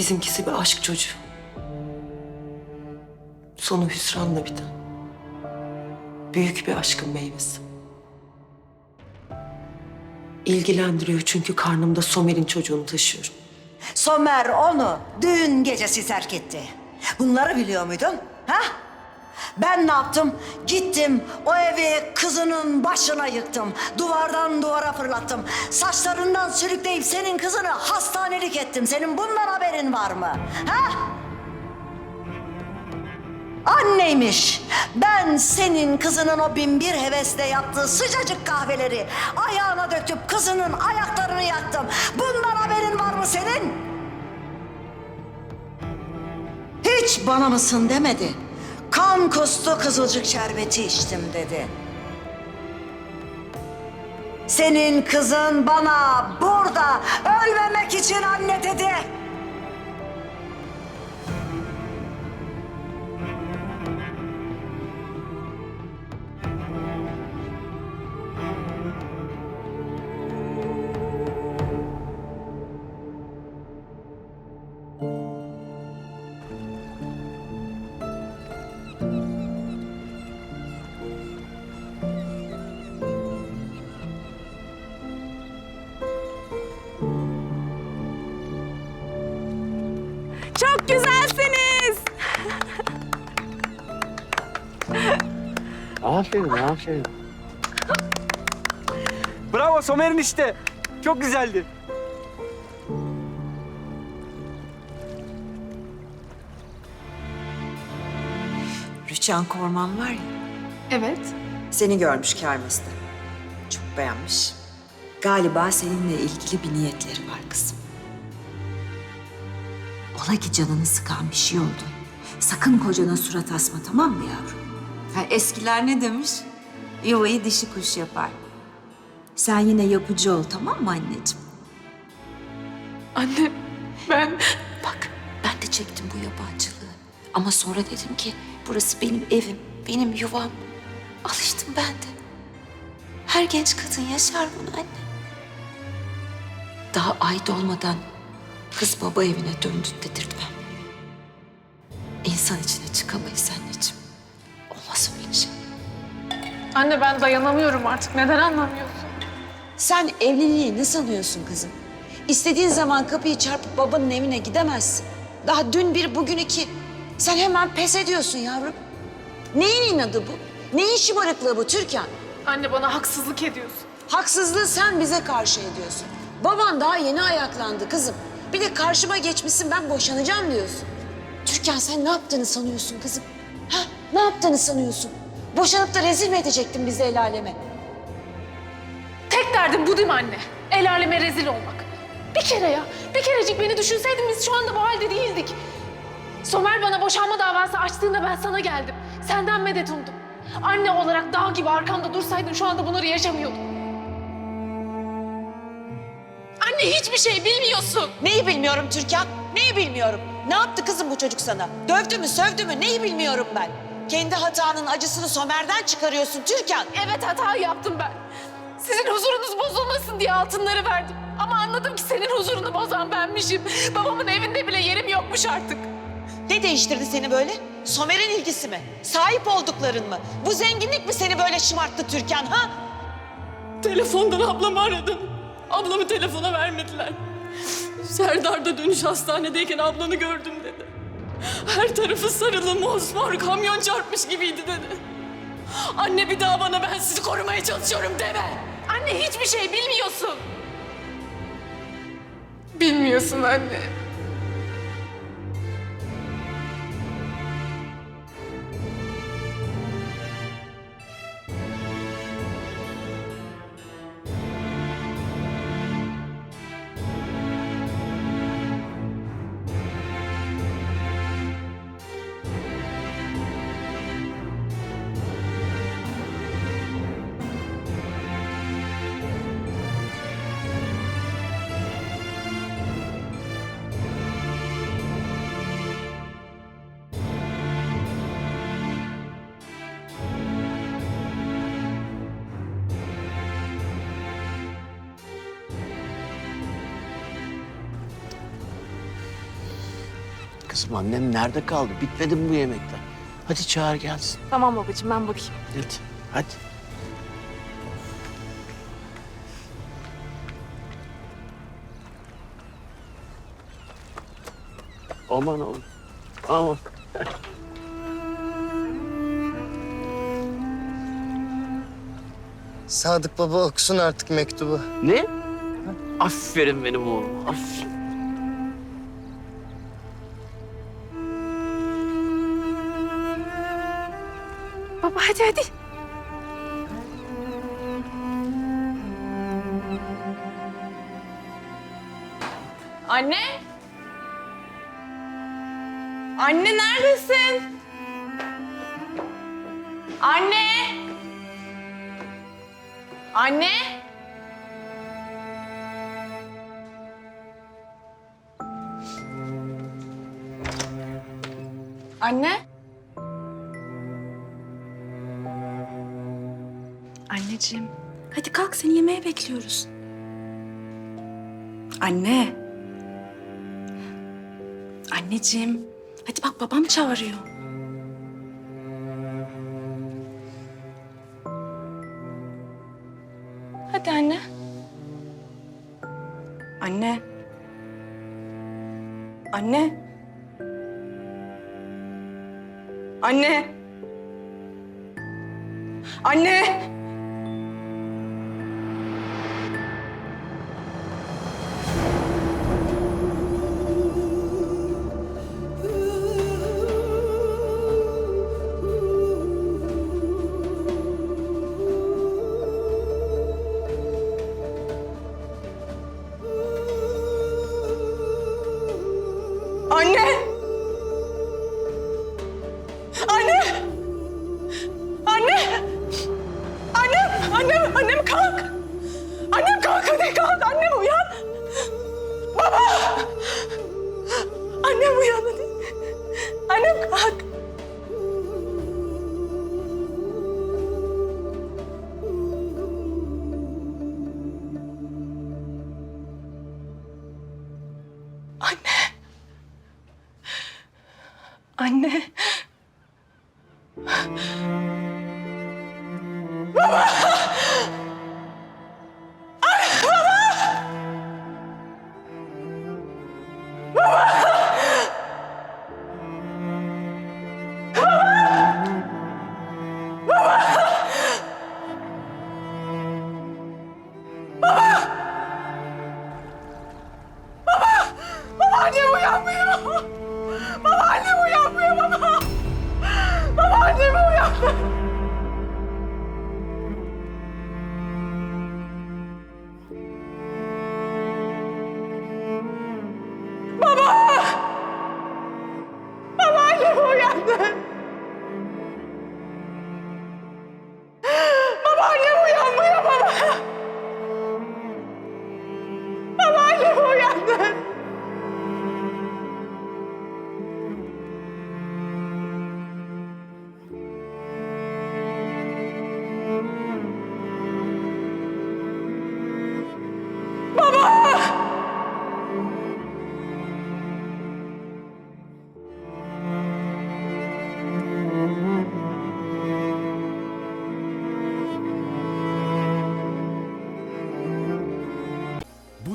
Bizimkisi bir aşk çocuğu. Sonu hüsranla biten. Büyük bir aşkın meyvesi. İlgilendiriyor çünkü karnımda Somer'in çocuğunu taşıyorum. Somer onu düğün gecesi terk etti. Bunları biliyor muydun? Ha? Ben ne yaptım? Gittim o evi kızının başına yıktım. Duvardan duvara fırlattım. Saçlarından sürükleyip senin kızını hastanelik ettim. Senin bundan haberin var mı? Ha? Anneymiş. Ben senin kızının o binbir hevesle yaptığı sıcacık kahveleri ayağına döküp kızının ayaklarını yaktım. Bundan haberin var mı senin? Hiç bana mısın demedi. Kan kustu kızılcık şerbeti içtim dedi. Senin kızın bana burada ölmemek için anne dedi. Çok güzelsiniz. Aferin, aferin. Bravo Somer'in işte. Çok güzeldi. Rüçhan Korman var ya, Evet. seni görmüş kermeste. Çok beğenmiş. Galiba seninle ilgili bir niyetleri var kızım. Ola ki canını sıkan bir şey oldu. Sakın kocana surat asma tamam mı yavrum? Ha, eskiler ne demiş? Yuvayı dişi kuş yapar. Sen yine yapıcı ol tamam mı anneciğim? Anne ben Bak ben de çektim bu yabancılığı. Ama sonra dedim ki burası benim evim, benim yuvam. Alıştım ben de. Her genç kadın yaşar bunu anne. Daha ay dolmadan kız baba evine döndü dedirtmem. İnsan içine çıkamayız anneciğim. Olmaz öyle şey. anne ben dayanamıyorum artık. Neden anlamıyorsun? Sen evliliği ne sanıyorsun kızım? İstediğin zaman kapıyı çarpıp babanın evine gidemezsin. Daha dün bir, bugün iki. Sen hemen pes ediyorsun yavrum. Neyin inadı bu? Neyin şımarıklığı bu Türkan? Anne bana haksızlık ediyorsun. Haksızlığı sen bize karşı ediyorsun. Baban daha yeni ayaklandı kızım. Bir de karşıma geçmişsin ben boşanacağım diyorsun. Türkan sen ne yaptığını sanıyorsun kızım? Ha? Ne yaptığını sanıyorsun? Boşanıp da rezil mi edecektin bizi el aleme? Tek derdim bu değil mi anne? El aleme rezil olmak. Bir kere ya, bir kerecik beni düşünseydin biz şu anda bu halde değildik. Somer bana boşanma davası açtığında ben sana geldim. Senden medet umdum. Anne olarak dağ gibi arkamda dursaydın şu anda bunları yaşamıyordum. Anne hiçbir şey bilmiyorsun. Neyi bilmiyorum Türkan? Neyi bilmiyorum? Ne yaptı kızım bu çocuk sana? Dövdü mü, sövdü mü? Neyi bilmiyorum ben? Kendi hatanın acısını Somer'den çıkarıyorsun Türkan. Evet hata yaptım ben. Sizin huzurunuz bozulmasın diye altınları verdim. Ama anladım ki senin huzurunu bozan benmişim. Babamın evinde bile yerim yokmuş artık. Ne değiştirdi seni böyle? Somer'in ilgisi mi? Sahip oldukların mı? Bu zenginlik mi seni böyle şımarttı Türkan ha? Telefondan ablamı aradım. Ablamı telefona vermediler. Serdar da dönüş hastanedeyken ablanı gördüm dedi. Her tarafı sarılı mosmor kamyon çarpmış gibiydi dedi. Anne bir daha bana ben sizi korumaya çalışıyorum deme. Anne hiçbir şey bilmiyorsun. Bilmiyorsun anne. Kızım annem nerede kaldı? Bitmedi mi bu yemekler? Hadi çağır gelsin. Tamam babacığım ben bakayım. Hadi. Hadi. Aman oğlum. Aman. Sadık baba okusun artık mektubu. Ne? Aferin benim oğlum. Aferin. Hadi hadi. Anne! Anne neredesin? Anne! Anne! Anne? Anneciğim, hadi kalk seni yemeğe bekliyoruz. Anne. Anneciğim, hadi bak babam çağırıyor. Hadi anne. Anne. Anne. Anne. Anne. Anne! Anne!